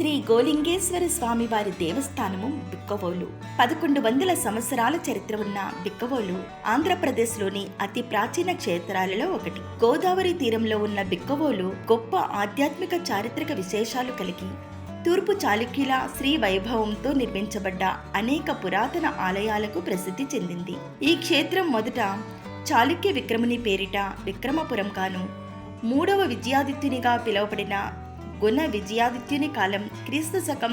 శ్రీ గోలింగేశ్వర స్వామి వారి దేవస్థానము బిక్కవోలు. పదకొండు వందల సంవత్సరాల చరిత్ర ఉన్న బిక్కవోలు ఆంధ్రప్రదేశ్లోని అతి ప్రాచీన క్షేత్రాలలో ఒకటి. గోదావరి తీరంలో ఉన్న బిక్కవోలు గొప్ప ఆధ్యాత్మిక చారిత్రక విశేషాలు కలిగి తూర్పు చాళుక్యుల శ్రీ వైభవంతో నిర్మించబడ్డ అనేక పురాతన ఆలయాలకు ప్రసిద్ధి చెందింది. ఈ క్షేత్రం మొదట చాళుక్య విక్రముని పేరిట విక్రమపురం కాను మూడవ విజయాదిత్యునిగా పిలువబడిన గుణ విజయాదిత్యుని కాలం క్రీస్తు శకం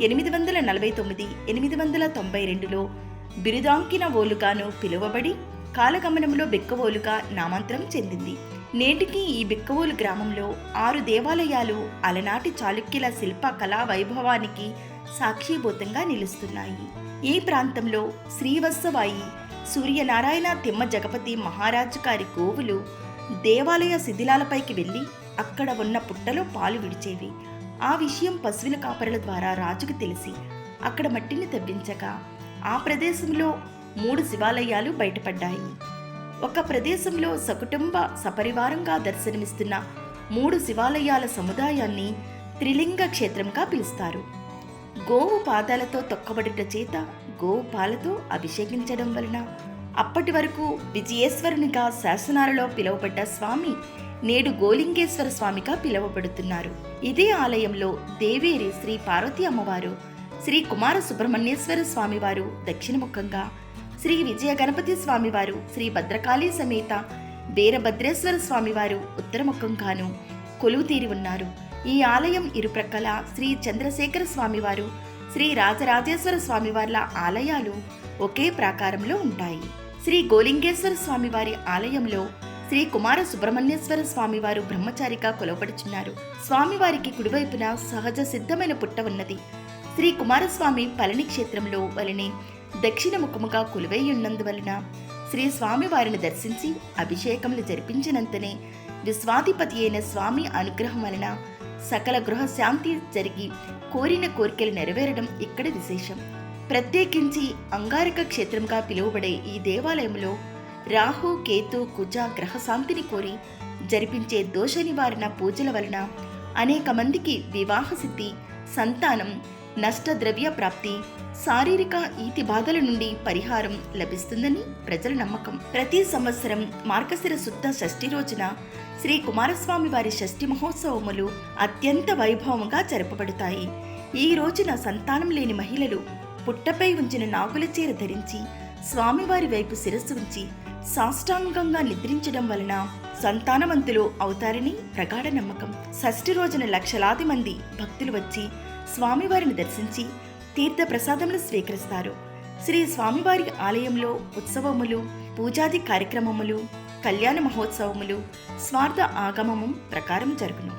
ఎనిమిది వందల నలభై తొమ్మిది ఎనిమిది వందల తొంభై రెండులో బిరుదాంకిన ఓలుగాను పిలువబడి కాలగమనంలో బిక్కవోలుగా నామాంతరం చెందింది. నేటికి ఈ బిక్కవోలు గ్రామంలో ఆరు దేవాలయాలు అలనాటి చాళుక్యుల శిల్ప కళా వైభవానికి సాక్షిభూతంగా నిలుస్తున్నాయి. ఈ ప్రాంతంలో శ్రీవత్సవాయి సూర్యనారాయణ తిమ్మ జగపతి మహారాజు గారి గోవులు దేవాలయ శిథిలాలపైకి వెళ్ళి అక్కడ ఉన్న పుట్టలో పాలు విడిచేవి. ఆ విషయం పశువుల కాపరుల ద్వారా రాజుకు తెలిసి అక్కడ మట్టిని తవ్వించగా ఆ ప్రదేశంలో మూడు శివాలయాలు బయటపడ్డాయి. ఒక ప్రదేశంలో సకుటుంబ సపరివారంగా దర్శనమిస్తున్న మూడు శివాలయాల సముదాయాన్ని త్రిలింగ క్షేత్రంగా పిలుస్తారు. గోవు పాదాలతో తొక్కబడుట చేత గోవు పాలతో అభిషేకించడం వలన అప్పటి వరకు విజయేశ్వరునిగా శాసనాలలో పిలువబడ్డ స్వామి నేడు గోలింగేశ్వర స్వామిగా పిలువబడుతున్నారు. ఇదే ఆలయంలో దేవేరి శ్రీ పార్వతి అమ్మవారు శ్రీ కుమార సుబ్రహ్మణ్యేశ్వర స్వామివారు దక్షిణముఖంగా శ్రీ విజయ గణపతి స్వామివారు శ్రీ భద్రకాళి సమేత వీరభద్రేశ్వర స్వామివారు ఉత్తరముఖంగాను కొలువుతీరి ఉన్నారు. ఈ ఆలయం ఇరుప్రక్కల శ్రీ చంద్రశేఖర స్వామివారు శ్రీ రాజరాజేశ్వర స్వామివార్ల ఆలయాలు ఒకే ప్రాకారంలో ఉంటాయి. శ్రీ గోలింగేశ్వర స్వామివారి ఆలయంలో శ్రీ కుమార సుబ్రహ్మణ్యేశ్వర స్వామివారు బ్రహ్మచారిగా కొలవబడుచున్నారు. స్వామివారికి కుడివైపున సహజ సిద్ధమైన పుట్ట ఉన్నది. శ్రీ కుమారస్వామి పళని క్షేత్రంలో వలనే దక్షిణ ముఖముగా కొలువై శ్రీ స్వామివారిని దర్శించి అభిషేకములు జరిపించినంతనే విశ్వాధిపతి అయిన స్వామి అనుగ్రహం వలన సకల గృహ శాంతి జరిగి కోరిన కోరికలు నెరవేరడం ఇక్కడ విశేషం. ప్రత్యేకించి అంగారక క్షేత్రంగా పిలువబడే ఈ దేవాలయంలో రాహు కేతు కుజ గ్రహ శాంతిని కోరి జరిపించే దోష నివారణ పూజల వలన అనేక మందికి వివాహ సిద్ధి సంతానం నష్టద్రవ్య ప్రాప్తి శారీరక ఈతి బాధల నుండి పరిహారం లభిస్తుందని ప్రజల నమ్మకం. ప్రతి సంవత్సరం మార్గశిర శుద్ధ షష్ఠి రోజున శ్రీ కుమారస్వామి వారి షష్ఠి మహోత్సవములు అత్యంత వైభవంగా జరపబడతాయి. ఈ రోజున సంతానం లేని మహిళలు పుట్టపై ఉంచిన నాగుల చీర ధరించి స్వామివారి వైపు శిరస్సు ఉంచి సాష్టాంగంగా నిద్రించడం వలన సంతానవంతులు అవుతారని ప్రగాఢ నమ్మకం. షష్ఠి రోజున లక్షలాది మంది భక్తులు వచ్చి స్వామివారిని దర్శించి తీర్థ ప్రసాదములు స్వీకరిస్తారు. శ్రీ స్వామివారి ఆలయంలో ఉత్సవములు పూజాది కార్యక్రమములు కళ్యాణ మహోత్సవములు స్వార్థ ఆగమము ప్రకారం జరుగును.